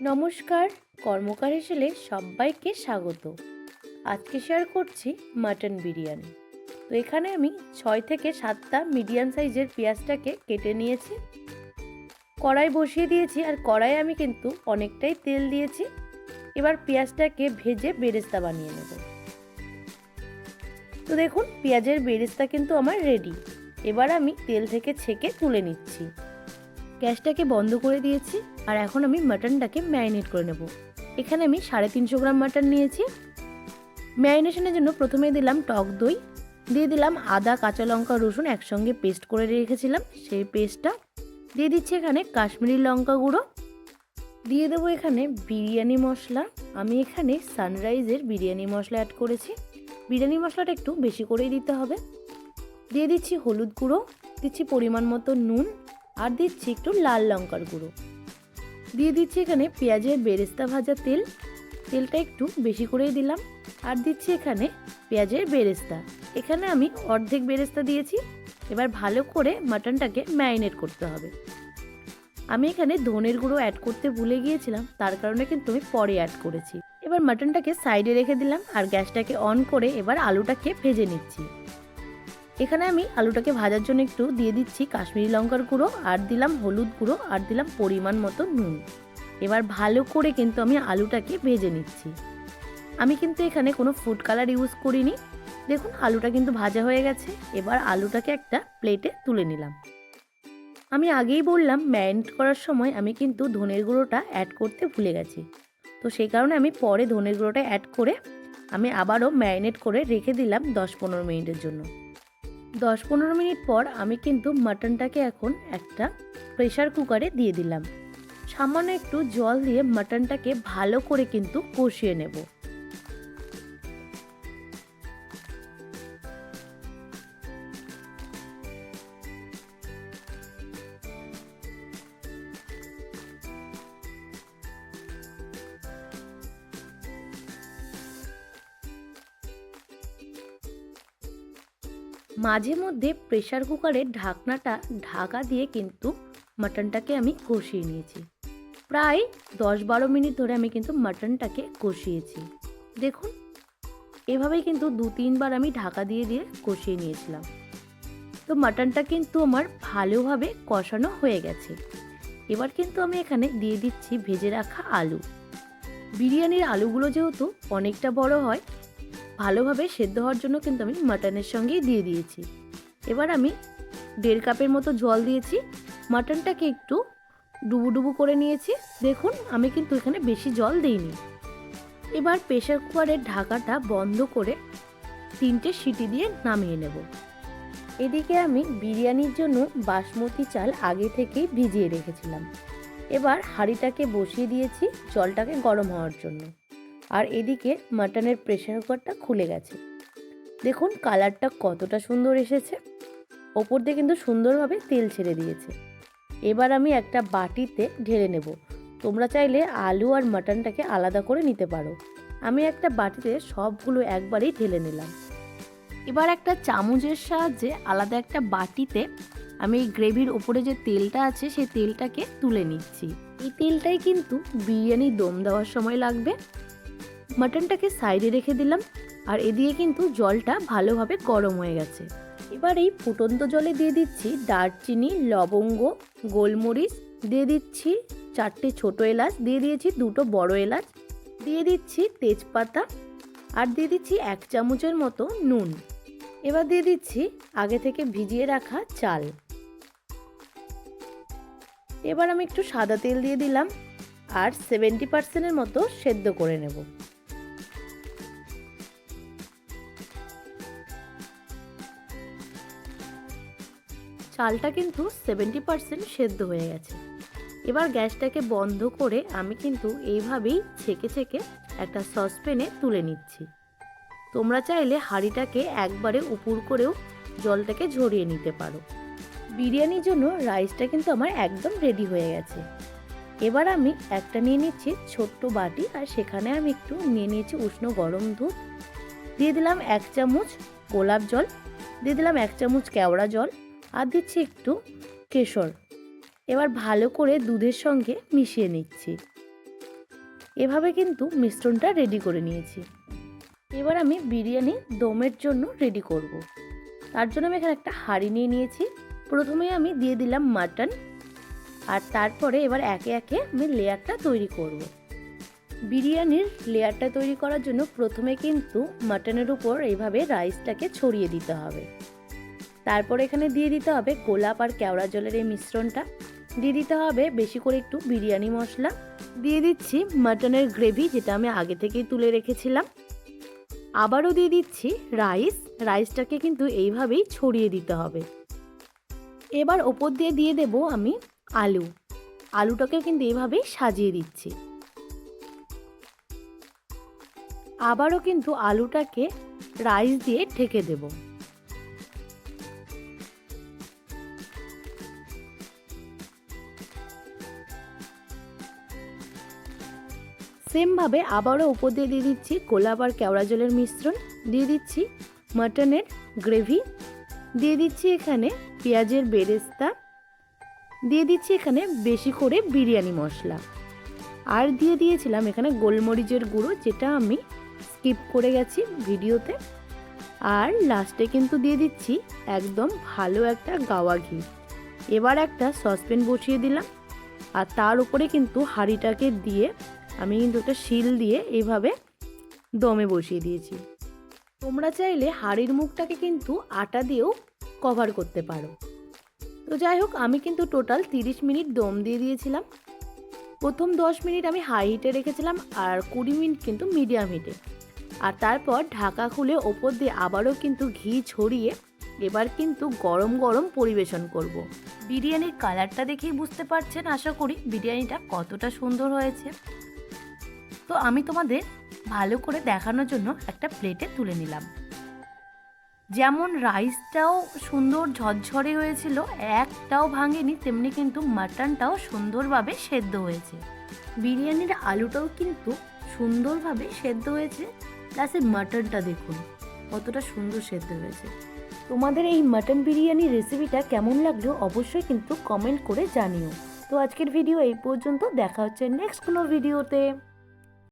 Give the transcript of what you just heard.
নমস্কার, কর্মকার হিসেবে সবাইকে স্বাগত। আজকে শেয়ার করছি মাটন বিরিয়ানি। তো এখানে আমি ছয় থেকে সাতটা মিডিয়াম সাইজের পেঁয়াজটাকে কেটে নিয়েছি। কড়াই বসিয়ে দিয়েছি আর কড়াই আমি কিন্তু অনেকটাই তেল দিয়েছি। এবার পেঁয়াজটাকে ভেজে বেরেস্তা বানিয়ে নেব। তো দেখুন, পেঁয়াজের বেরেস্তা কিন্তু আমার রেডি এবার আমি তেল থেকে ছেঁকে তুলে নিচ্ছি। গ্যাসটাকে বন্ধ করে দিয়েছি আর এখন আমি মাটনটাকে ম্যারিনেট করে নেব। এখানে আমি সাড়ে তিনশো গ্রাম মাটন নিয়েছি। ম্যারিনেশনের জন্য প্রথমে দিলাম টক দই, দিয়ে দিলাম আদা, কাঁচা লঙ্কা, রসুন একসঙ্গে পেস্ট করে রেখেছিলাম। সেই পেস্টটা দিয়ে দিচ্ছি এখানে কাশ্মীরি লঙ্কা গুঁড়ো। দিয়ে দেবো এখানে বিরিয়ানি মশলা। আমি এখানে সানরাইজের বিরিয়ানি মশলা অ্যাড করেছি। বিরিয়ানি মশলাটা একটু বেশি করেই দিতে হবে। দিয়ে দিচ্ছি হলুদ গুঁড়ো, দিচ্ছি পরিমাণ মতো নুন আর দিচ্ছি একটু লাল লঙ্কার গুঁড়ো। দিয়ে দিচ্ছি এখানে পেঁয়াজের বেরেস্তা ভাজা তেল। তেলটা একটু বেশি করেই দিলাম। আর দিচ্ছি এখানে পেঁয়াজের বেরেস্তা। এখানে আমি অর্ধেক বেরেস্তা দিয়েছি। এবার ভালো করে মাটনটাকে ম্যারিনেট করতে হবে। আমি এখানে ধনের গুঁড়ো অ্যাড করতে ভুলে গিয়েছিলাম। তার কারণে কিন্তু আমি পরে অ্যাড করেছি। এবার মাটনটাকে সাইডে রেখে দিলাম। আর গ্যাসটাকে অন করে এবার আলুটাকে ভেজে নিচ্ছি। এখানে আমি আলুটাকে ভাজার জন্য একটু দিয়ে দিচ্ছি কাশ্মীরি লঙ্কার গুঁড়ো, আর দিলাম হলুদ গুঁড়ো, আর দিলাম পরিমাণ মতো নুন। এবার ভালো করে কিন্তু আমি আলুটাকে ভেজে নিচ্ছি। আমি কিন্তু এখানে কোনো ফুড কালার ইউজ করিনি। দেখুন, আলুটা কিন্তু ভাজা হয়ে গেছে। এবার আলুটাকে একটা প্লেটে তুলে নিলাম। আমি আগেই বললাম ম্যারিনেট করার সময় আমি কিন্তু ধনের গুঁড়োটা অ্যাড করতে ভুলে গেছি। তো সেই কারণে আমি পরে ধনের গুঁড়োটা অ্যাড করে আমি আবারও ম্যারিনেট করে রেখে দিলাম দশ পনেরো মিনিটের জন্য। দশ পনেরো মিনিট পর আমি কিন্তু মাটনটাকে এখন একটা প্রেশার কুকারে দিয়ে দিলাম। সামান্য একটু জল দিয়ে মাটনটাকে ভালো করে কিন্তু কষিয়ে নেব। মাঝে মধ্যে প্রেশার কুকারের ঢাকনাটা ঢাকা দিয়ে কিন্তু মাটনটাকে আমি কষিয়ে নিয়েছি। প্রায় দশ বারো মিনিট ধরে আমি কিন্তু মাটনটাকে কষিয়েছি। দেখুন, এভাবেই কিন্তু দু তিনবার আমি ঢাকা দিয়ে দিয়ে কষিয়ে নিয়েছিলাম। তো মাটনটা কিন্তু আমার ভালোভাবে কষানো হয়ে গেছে। এবার কিন্তু আমি এখানে দিয়ে দিচ্ছি ভেজে রাখা আলু। বিরিয়ানির আলুগুলো যেহেতু অনেকটা বড় হয় ভালোভাবে সেদ্ধ হওয়ার জন্য কিন্তু আমি মাটনের সঙ্গেই দিয়ে দিয়েছি। এবার আমি দেড় কাপের মতো জল দিয়েছি। মাটনটাকে একটু ডুবু ডুবু করে নিয়েছি। দেখুন, আমি কিন্তু এখানে বেশি জল দিইনি। এবার প্রেশার কুকারের ঢাকাটা বন্ধ করে তিনটে সিটি দিয়ে নামিয়ে নেব। এদিকে আমি বিরিয়ানির জন্য বাসমতি চাল আগে থেকেই ভিজিয়ে রেখেছিলাম। এবার হাঁড়িটাকে বসিয়ে দিয়েছি জলটাকে গরম হওয়ার জন্য। আর এদিকে মাটনের প্রেশার কুকারটা খুলে গেছে। দেখুন কালারটা কতটা সুন্দর এসেছে। ওপর দিয়ে কিন্তু সুন্দরভাবে তেল ছেড়ে দিয়েছে। এবার আমি একটা বাটিতে ঢেলে নেব। তোমরা চাইলে আলু আর মাটনটাকে আলাদা করে নিতে পারো। আমি একটা বাটিতে সবগুলো একবারেই ঢেলে নিলাম। এবার একটা চামচের সাহায্যে আলাদা একটা বাটিতে আমি গ্রেভির ওপরে যে তেলটা আছে, সেই তেলটাকে তুলে নিচ্ছি। এই তেলটাই কিন্তু বিরিয়ানি দম দেওয়ার সময় লাগবে। মাটনটাকে সাইডে রেখে দিলাম আর এদিকে কিন্তু জলটা ভালোভাবে গরম হয়ে গেছে। এবার এই ফুটন্ত জলে দিয়ে দিচ্ছি দারচিনি, লবঙ্গ, গোলমরিচ, দিয়ে দিচ্ছি চারটে ছোট এলাচ, দিয়ে দিয়েছি দুটো বড় এলাচ, দিয়ে দিচ্ছি তেজপাতা আর দিয়ে দিচ্ছি এক চামচের মতো নুন। এবার দিয়ে দিচ্ছি আগে থেকে ভিজিয়ে রাখা চাল। এবার আমি একটু সাদা তেল দিয়ে দিলাম আর সেভেন্টি পার্সেন্টের মতো সেদ্ধ করে নেব। চালটা কিন্তু সেভেন্টি পার্সেন্ট সেদ্ধ হয়ে গেছে। এবার গ্যাসটাকে বন্ধ করে আমি কিন্তু এইভাবেই ছেঁকে ছেঁকে একটা সসপ্যানে তুলে নিচ্ছি। তোমরা চাইলে হাঁড়িটাকে একবারে উপুর করেও জলটাকে ঝরিয়ে নিতে পারো। বিরিয়ানির জন্য রাইসটা কিন্তু আমার একদম রেডি হয়ে গেছে। এবার আমি একটা নিয়ে নিচ্ছি ছোট্ট বাটি আর সেখানে আমি একটু নিয়ে নিয়েছি উষ্ণ গরম দুধ। দিয়ে দিলাম এক চামচ গোলাপ জল, দিয়ে দিলাম এক চামচ কেওড়া জল আর দিচ্ছি একটু কেশর। এবার ভালো করে দুধের সঙ্গে মিশিয়ে নিচ্ছি। এভাবে কিন্তু মিশ্রণটা রেডি করে নিয়েছি। এবার আমি বিরিয়ানি দমের জন্য রেডি করব। তার জন্য আমি এখানে একটা হাঁড়ি নিয়ে নিয়েছি। প্রথমে আমি দিয়ে দিলাম মাটন। আর তারপরে এবার একে একে আমি লেয়ারটা তৈরি করব। বিরিয়ানির লেয়ারটা তৈরি করার জন্য প্রথমে কিন্তু মাটনের উপর এইভাবে রাইসটাকে ছড়িয়ে দিতে হবে। তারপর এখানে দিয়ে দিতে হবে গোলাপ আর কেওড়া জলের এই মিশ্রণটা। দিয়ে দিতে হবে বেশি করে একটু বিরিয়ানি মশলা। দিয়ে দিচ্ছি মাটনের গ্রেভি যেটা আমি আগে থেকেই তুলে রেখেছিলাম। আবারও দিয়ে দিচ্ছি রাইস। রাইসটাকে কিন্তু এইভাবেই ছড়িয়ে দিতে হবে। এবার ওপর দিয়ে দিয়ে দেব আমি আলু। আলুটাকে কিন্তু এইভাবেই সাজিয়ে দিচ্ছি। আবারও কিন্তু আলুটাকে রাইস দিয়ে ঢেকে দেব। সেমভাবে আবারও উপর দিয়ে দিয়ে দিচ্ছি আর কেওড়া জলের মিশ্রণ, দিয়ে দিচ্ছি মাটনের গ্রেভি, দিয়ে দিচ্ছি এখানে পেঁয়াজের বেরেস্তা, দিয়ে দিচ্ছি এখানে বেশি করে বিরিয়ানি মশলা। আর দিয়ে দিয়েছিলাম এখানে গোলমরিচের গুঁড়ো, যেটা আমি স্কিপ করে গেছি ভিডিওতে। আর লাস্টে কিন্তু দিয়ে দিচ্ছি একদম ভালো একটা গাওয়া ঘি। এবার একটা সসপ্যান বসিয়ে দিলাম। আর তার উপরে কিন্তু হাঁড়িটাকে দিয়ে আমি কিন্তু একটা শিল দিয়ে এইভাবে দমে বসিয়ে দিয়েছি। তোমরা চাইলে হাঁড়ির মুখটাকে কিন্তু আটা দিয়েও কভার করতে পারো। তো যাই হোক, আমি কিন্তু টোটাল তিরিশ মিনিট দম দিয়ে দিয়েছিলাম। প্রথম দশ মিনিট আমি হাই হিটে রেখেছিলাম আর কুড়ি মিনিট কিন্তু মিডিয়াম হিটে আর তারপর ঢাকা খুলে ওপর দিয়ে আবারও কিন্তু ঘি ছড়িয়ে এবার কিন্তু গরম গরম পরিবেশন করব। বিরিয়ানির কালারটা দেখেই বুঝতে পারছেন, আশা করি বিরিয়ানিটা কতটা সুন্দর হয়েছে। তো আমি তোমাদের ভালো করে দেখানোর জন্য একটা প্লেটে তুলে নিলাম। যেমন রাইসটাও সুন্দর ঝরঝরে হয়েছিল, একটাও ভাঙেনি, তেমনি কিন্তু মাটনটাও সুন্দরভাবে সেদ্ধ হয়েছে। বিরিয়ানির আলুটাও কিন্তু সুন্দরভাবে সেদ্ধ হয়েছে প্লাস মাটনটা দেখুন, কতটা সুন্দর সেদ্ধ হয়েছে। তোমাদের এই মাটন বিরিয়ানি রেসিপিটা কেমন লাগল অবশ্যই কিন্তু কমেন্ট করে জানিও। তো আজকের ভিডিও এই পর্যন্ত, দেখা হচ্ছে নেক্সট কোনো ভিডিওতে